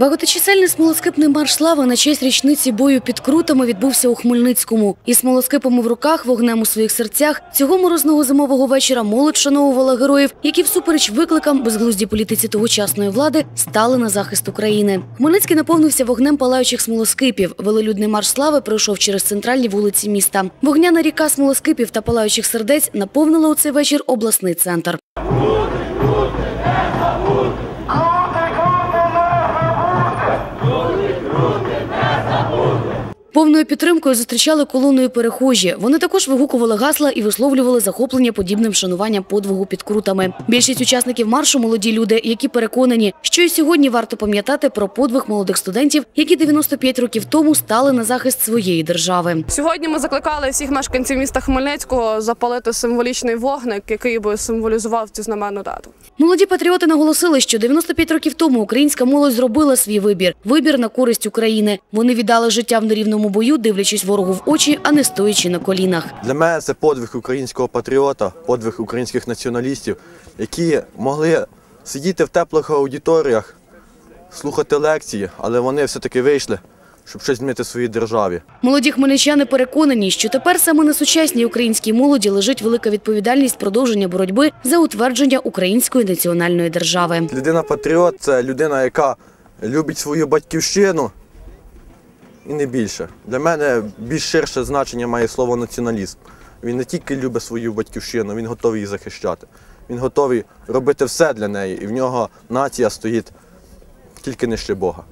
Багаточисельний смолоскипний марш слави на честь річниці бою під крутами відбувся у Хмельницькому. Із смолоскипами в руках, вогнем у своїх серцях, цього морозного зимового вечора молодь шановувала героїв, які всупереч викликам безглуздій політиці тогочасної влади стали на захист України. Хмельницький наповнився вогнем палаючих смолоскипів. Велелюдний марш слави пройшов через центральні вулиці міста. Вогняна ріка смолоскипів та палаючих сердець наповнила у цей вечір обласний центр. Повною підтримкою зустрічали колоною перехожі. Вони також вигукували гасла і висловлювали захоплення подібним шануванням подвигу під крутами. Більшість учасників маршу молоді люди, які переконані, що і сьогодні варто пам'ятати про подвиг молодих студентів, які 95 років тому стали на захист своєї держави. Сьогодні ми закликали всіх мешканців міста Хмельницького запалити символічний вогник, який би символізував цю знаменну дату. Молоді патріоти наголосили, що 95 років тому українська молодь зробила свій вибір вибір на користь України. Вони віддали життя в нерівному бою, дивлячись ворогу в очі, а не стоячи на колінах. Для мене це подвиг українського патріота, подвиг українських націоналістів, які могли сидіти в теплих аудиторіях, слухати лекції, але вони все-таки вийшли, щоб щось змінити в своїй державі. Молоді хмельничани переконані, що тепер саме на сучасній українській молоді лежить велика відповідальність продовження боротьби за утвердження української національної держави. Людина-патріот це людина, яка любить свою батьківщину і не більше. Для мене більш ширше значення має слово націоналізм. Він не тільки любить свою батьківщину, він готовий її захищати. Він готовий робити все для неї, і в нього нація стоїть тільки нижче Бога.